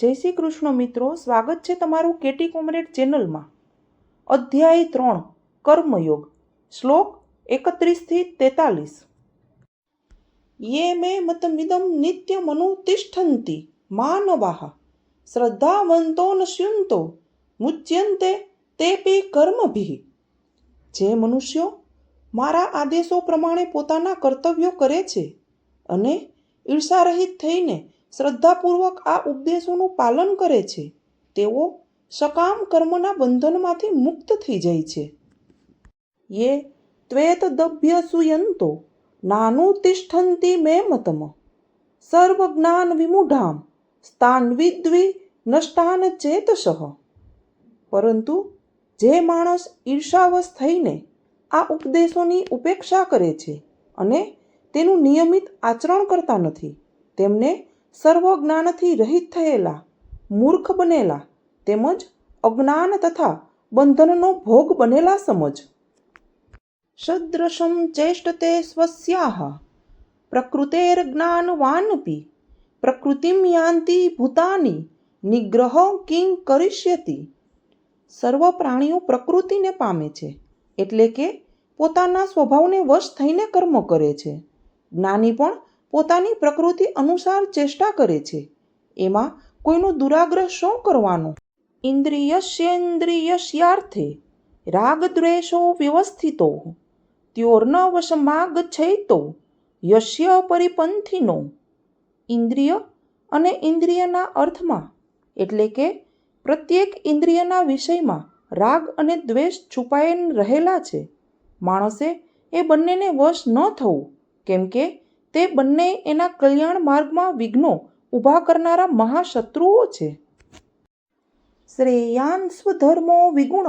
જય શ્રી કૃષ્ણ મિત્રો, સ્વાગત છે તમારું કેટી કોમરેડ ચેનલમાં. અધ્યાય ત્રણ, કર્મયોગ, શ્લોક એકત્રીસથી તેતાલીસ. યે મે મતમિદમ નિત્ય નિત્યમનુતિષ્ઠન્તિ માનવાહ શ્રદ્ધાવંતો નશ્યંતો મુચ્યંતે તેપી કર્મભિઃ. જે મનુષ્યો મારા આદેશો પ્રમાણે પોતાના કર્તવ્યો કરે છે અને ઈર્ષારહિત થઈને શ્રદ્ધાપૂર્વક આ ઉપદેશોનું પાલન કરે છે. તેઓ સકામ કર્મના બંધનમાંથી મુક્ત થઈ જાય છે. યે ત્વેતદભ્ય સુયંતો, નાનું તિષ્ઠંતી મે મતમ. સર્વજ્ઞાન વિમૂઢામ સ્થાન્વિદ્વી નષ્ટાન ચેતસઃ. પરંતુ જે માણસ ઈર્ષાવશ થઈને આ ઉપદેશોની ઉપેક્ષા કરે છે અને તેનું નિયમિત આચરણ કરતા નથી, તેમને સર્વ જ્ઞાનથી રહિત થયેલા, મૂર્ખ બનેલા તેમજ અજ્ઞાન તથા બંધનનો ભોગ બનેલા સમજ. સદ્રશમ ચેષ્ટતે સ્વસ્યાહ. પ્રકૃતેર્જ્ઞાનવાનપી પ્રકૃતિમ યાંતિ ભૂતાની. નિગ્રહ કિંગ કરિષ્યતિ. સર્વ પ્રાણીઓ પ્રકૃતિને પામે છે, એટલે કે પોતાના સ્વભાવને વશ થઈને કર્મ કરે છે. જ્ઞાની પણ પોતાની પ્રકૃતિ અનુસાર ચેષ્ટા કરે છે. એમાં કોઈનો દુરાગ્રહ શું કરવાનો? ઇન્દ્રિયસ્યેન્દ્રિયસ્યાર્થે રાગદ્વેષો વ્યવસ્થિતો. ત્યોર્ન વશમાગચ્છૈતો યશ્ય પરિપંથીનો. ઇન્દ્રિય અને ઇન્દ્રિયના અર્થમાં, એટલે કે પ્રત્યેક ઇન્દ્રિયના વિષયમાં રાગ અને દ્વેષ છુપાયેલ રહેલા છે. માણસે એ બંનેને વશ ન થવું, કેમ કે તે બંને એના કલ્યાણ માર્ગમાં વિઘ્નો ઊભા કરનારા મહાશત્રુઓ છે. શ્રેયાન સ્વધર્મો વિગુણ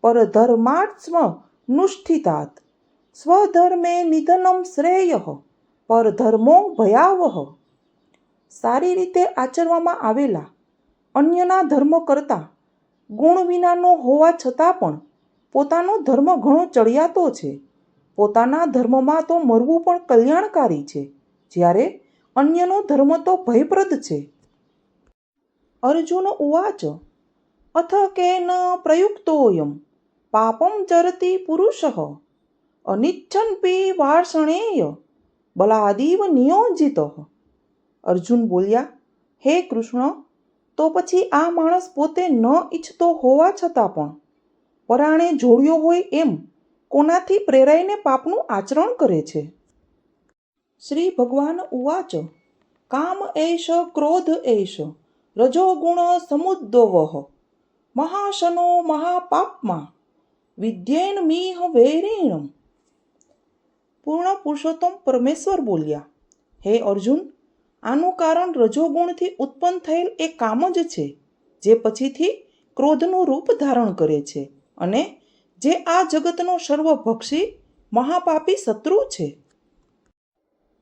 પરધર્માત્મ નુષ્ઠિતાત, સ્વધર્મે નિધનમ શ્રેય, પરધર્મો ભયાવહ સારી રીતે આચરવામાં આવેલા અન્યના ધર્મ કરતાં ગુણ વિનાનો હોવા છતાં પણ પોતાનો ધર્મ ઘણો ચડિયાતો છે. પોતાના ધર્મમાં તો મરવું પણ કલ્યાણકારી છે. જ્યારે અન્યનો ધર્મ તો ભયપ્રદ છે. અર્જુન ઉવાચ, અથ કેન પ્રયુક્તોયમ, પાપમ ચરતી પુરુષ અનિચ્છનપી વાર્ષણેય, બલાદીવ નિયોજિત. અર્જુન બોલ્યા, હે કૃષ્ણ, તો પછી આ માણસ પોતે ન ઈચ્છતો હોવા છતાં પણ, પરાણે જોડ્યો હોય એમ કોનાથી પ્રેરાઈને પાપનું આચરણ કરે છે? શ્રી ભગવાન ઉવાચ, કામ એષ ક્રોધ એષ રજોગુણ સમુદ્દોવહ મહાશનો મહાપાપમાં, વિદ્યેન મીહ વૈરીણમ. પૂર્ણ પુરુષોત્તમ પરમેશ્વર બોલ્યા, હે અર્જુન, આનું કારણ રજોગુણથી ઉત્પન્ન થયેલ એ કામ જ છે, જે પછીથી ક્રોધનું રૂપ ધારણ કરે છે અને જે આ જગતનો સર્વભક્ષી મહાપાપી શત્રુ છે.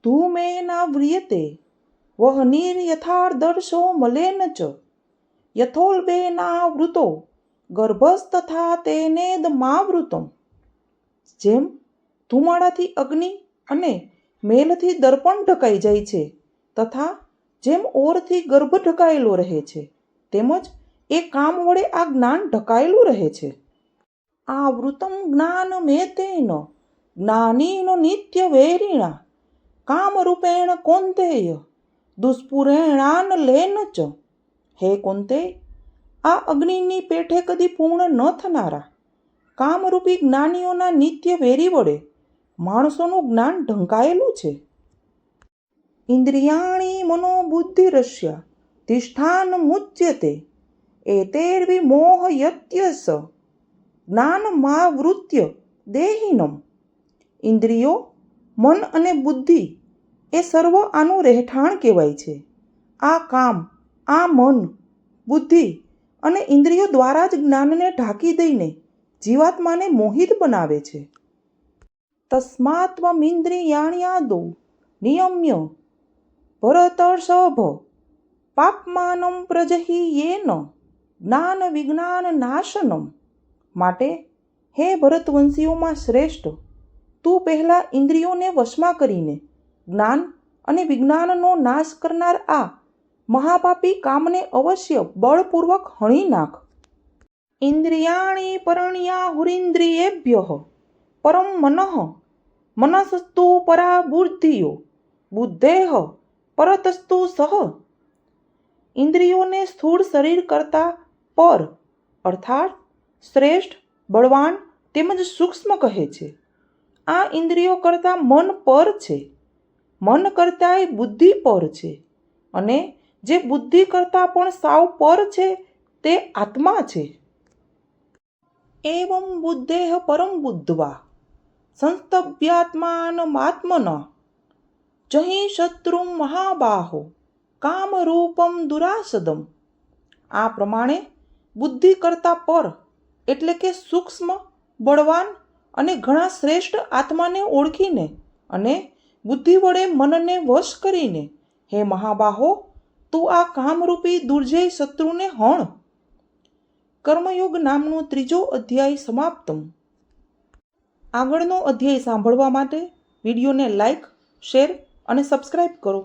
ધૂમેના વ્રિયતે વહનીર યથાર્દર્શો મલેન ચ. યથોલ્બેનાવૃતો તેને દ માવૃતમ. જેમ ધુમાડાથી અગ્નિ અને મેલથી દર્પણ ઢકાઈ જાય છે, તથા જેમ ઓરથી ગર્ભ ઢકાયેલો રહે છે, તેમજ એ કામ વડે આ જ્ઞાન ઢકાયેલું રહે છે. આવૃતમ જ્ઞાન મેતેન જ્ઞાનીનો નિત્ય વેરીણા કામરૂપેણ કોંતેય દુષ્પુરેણાન લેન ચ હે કોંતે આ અગ્નિની પેઠે કદી પૂર્ણ ન થનારા કામરૂપી જ્ઞાનીઓના નિત્ય વેરી વડે માણસોનું જ્ઞાન ઢંકાયેલું છે ઇન્દ્રિયાણી મનોબુદ્ધિરસ્ય તિષ્ઠાન મુચ્યતે એતેર્વિમોહ યત્યસ જ્ઞાનમાવૃત્ય દેહિનમ. ઇન્દ્રિયો, મન અને બુદ્ધિ એ સર્વ આનું રહેઠાણ કહેવાય છે. આ કામ, આ મન, બુદ્ધિ અને ઇન્દ્રિયો દ્વારા જ જ્ઞાનને ઢાંકી દઈને જીવાત્માને મોહિત બનાવે છે. તસ્માત્વમિન્દ્રિયાણ્યાદો નિયમ્ય ભરતર્ષભ પાપમાનમ પ્રજહી યેન જ્ઞાન વિજ્ઞાન નાશનમ માટે, હે ભરતવંશીઓમાં શ્રેષ્ઠ, તું પહેલાં ઇન્દ્રિયોને વશમાં કરીને જ્ઞાન અને વિજ્ઞાનનો નાશ કરનાર આ મહાપાપી કામને અવશ્ય બળપૂર્વક હણી નાખ. ઇન્દ્રિયાણી પરણ્યાહુરિન્દ્રિયેભ્ય પરમ મનઃ મનસસ્તુ પરા બુદ્ધિયો બુદ્ધેહ પરતસ્તુ સહ. ઇન્દ્રિયોને સ્થૂળ શરીર કરતાં પર, અર્થાત શ્રેષ્ઠ, બળવાન તેમજ સૂક્ષ્મ કહે છે. આ ઇન્દ્રિયો કરતાં મન પર છે. મન કરતાંય બુદ્ધિ પર છે અને જે બુદ્ધિ કરતાં પણ સાવ પર છે તે આત્મા છે. એવમ બુદ્ધેહ પરમ બુદ્ધવા, સંસ્તભ્યાત્માનમાત્મના. જહી શત્રુ મહાબાહો, કામરૂપમ દુરાસદમ. આ પ્રમાણે બુદ્ધિ કરતાં પર એટલે કે સૂક્ષ્મ, બળવાન અને ઘણા શ્રેષ્ઠ આત્માને ઓળખીને અને બુદ્ધિ વડે મનને વશ કરીને, હે મહાબાહો, તું આ કામરૂપી દુર્જય શત્રુને હણ. કર્મયોગ નામનો ત્રીજો અધ્યાય સમાપ્તમ આગળનો અધ્યાય સાંભળવા માટે વિડીયોને લાઈક, શેર અને સબસ્ક્રાઈબ કરો.